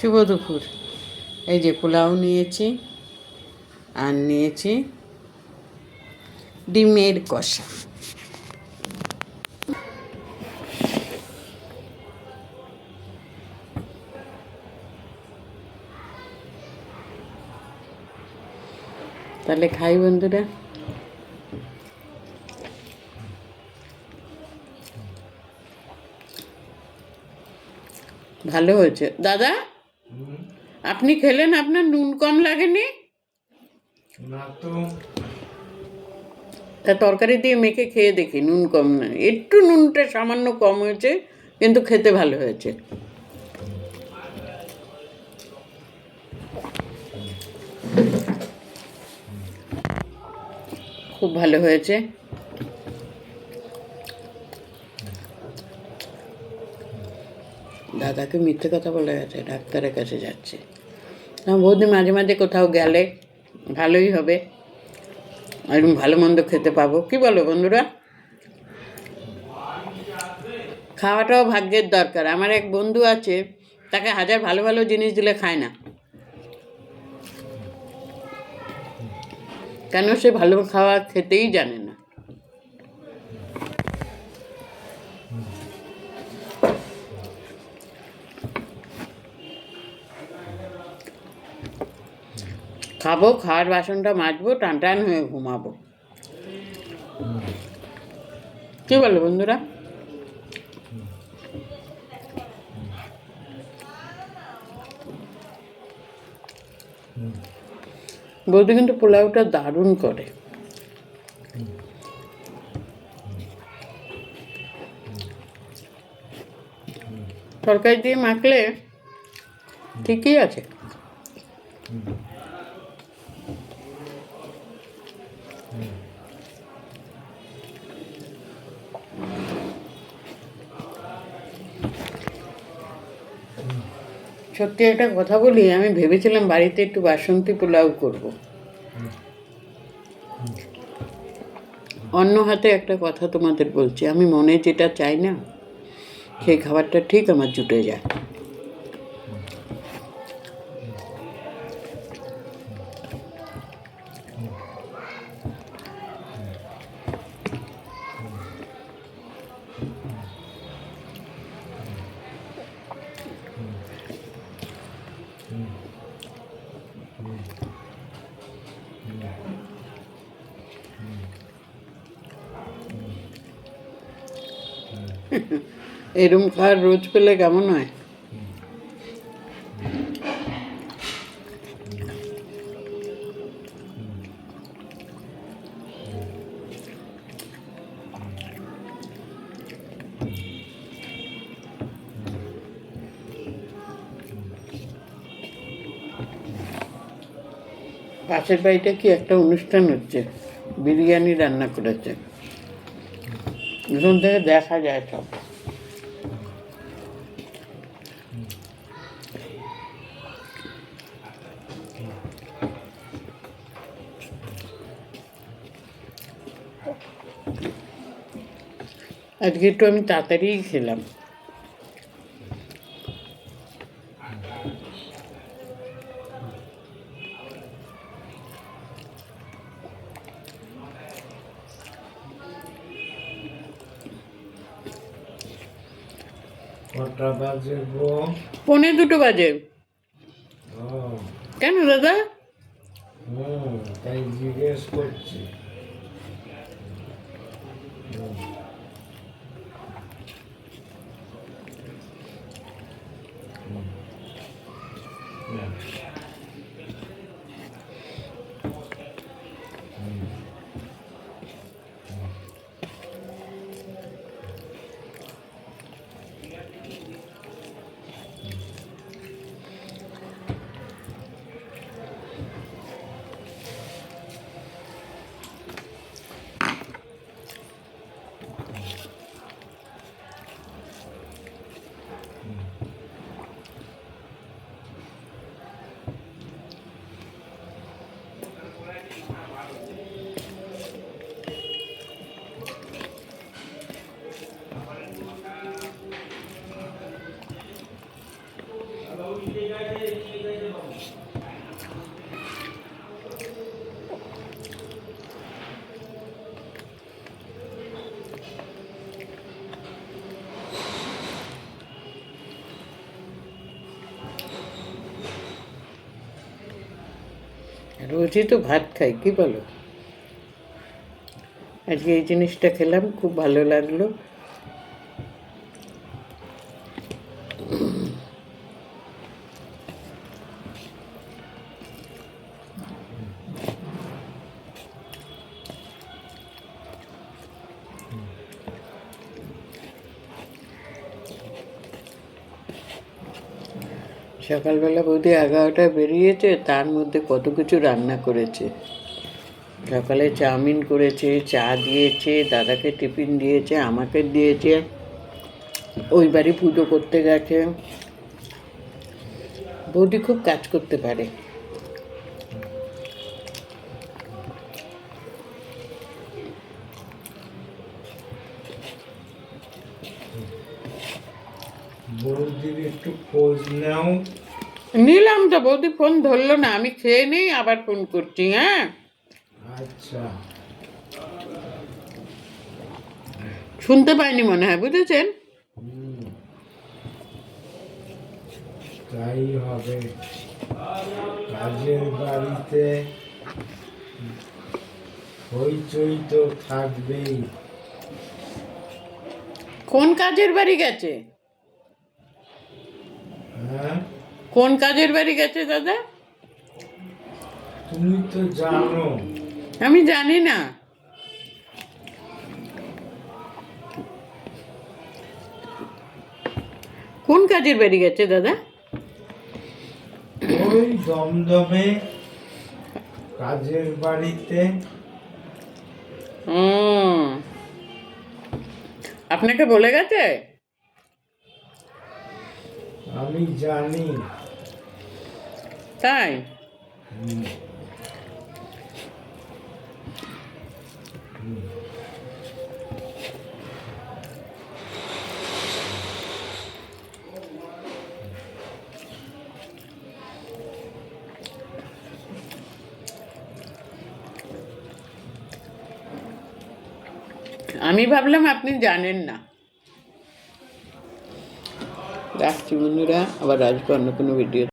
শুভ দুপুর। এই যে পোলাও নিয়েছি আর নিয়েছি ডিমের কষা। তাহলে খাই বন্ধুরা। ভালো হয়েছে। দাদা? আপনি খেলেন আপনার নুন কম লাগেনি? না তো। তা তরকারি দিয়ে মেখে খেয়ে দেখি নুন কম না। একটু নুনটা সামান্য কম হয়েছে কিন্তু খেতে ভালো হয়েছে। খুব ভালো হয়েছে। দাদাকে মিথ্যে কথা বলে গেছে, ডাক্তারের কাছে যাচ্ছে। বৌদি মাঝে মাঝে কোথাও গেলে ভালোই হবে। এরকম ভালো মন্দ খেতে পাবো। কি বলো বন্ধুরা? খাওয়াটাও ভাগ্যের দরকার। আমার এক বন্ধু আছে, তাকে হাজার ভালো ভালো জিনিস দিলে খায় না। কেন সে ভালো খাওয়া খেতেই জানে না। খাব, খাওয়ার বাসনটা মাজবো, টান টান হয়ে ঘুমাবো। কি বলো বন্ধুরা? বৌদি কিন্তু পোলাওটা দারুণ করে। তরকারি দিয়ে মাখলে ঠিকই আছে। সত্যি একটা কথা বলি, আমি ভেবেছিলাম বাড়িতে একটু বাসন্তী পোলাও করব। অন্য হাতে একটা কথা তোমাদের বলছি, আমি মনে যেটা চাই না, সেই খাবারটা ঠিক আমার জুটে যায়। এরম খাবার রোজ পেলে কেমন হয়? পাশের বাড়িতে কি একটা অনুষ্ঠান হচ্ছে? বিরিয়ানি রান্না করেছে। ওখান থেকে দেখা যায় সব। আজকে একটু আমি তাড়াতাড়িই খেলাম। কটা বাজে গো? পনে দুটো বাজে। কেন দাদা? হুম তাই জিজ্ঞেস করছি। রোজই তো ভাত খাই কি বলো? আজকে এই জিনিসটা খেলাম খুব ভালো লাগল। সকালবেলা বৌদি এগারোটায় বেরিয়েছে, তার মধ্যে কত কিছু রান্না করেছে। সকালে চাউমিন করেছে, চা দিয়েছে, দাদাকে টিফিন দিয়েছে, আমাকে দিয়েছে, ওই বাড়ি পুজো করতে গেছে। বৌদি খুব কাজ করতে পারে। বৌদির একটু খোঁজ নাও। নিলাম তো বৌদি ফোন ধরলো না আমি খেয়ে নেই আবার ফোন করছি হ্যাঁ? আচ্ছা। শুনতে পাইনি মনে হয় বুঝেছেন। তাই হবে। কাজের বাড়িতে হইচই তো থাকবেই। কোন কাজের বাড়ি গেছে? হ্যাঁ? কোন কাজের বাড়ি গেছে দাদা? তুমি তো জানো। আমি জানি না। কোন কাজের বাড়ি গেছে দাদা? ওই দমদমে কাজের বাড়িতে। আপনাকে বলে গেছে? আমি জানি। তাই? আমি ভাবলাম আপনি জানেন না। রাখছি বন্ধুরা আবার আসব অন্য কোনো ভিডিও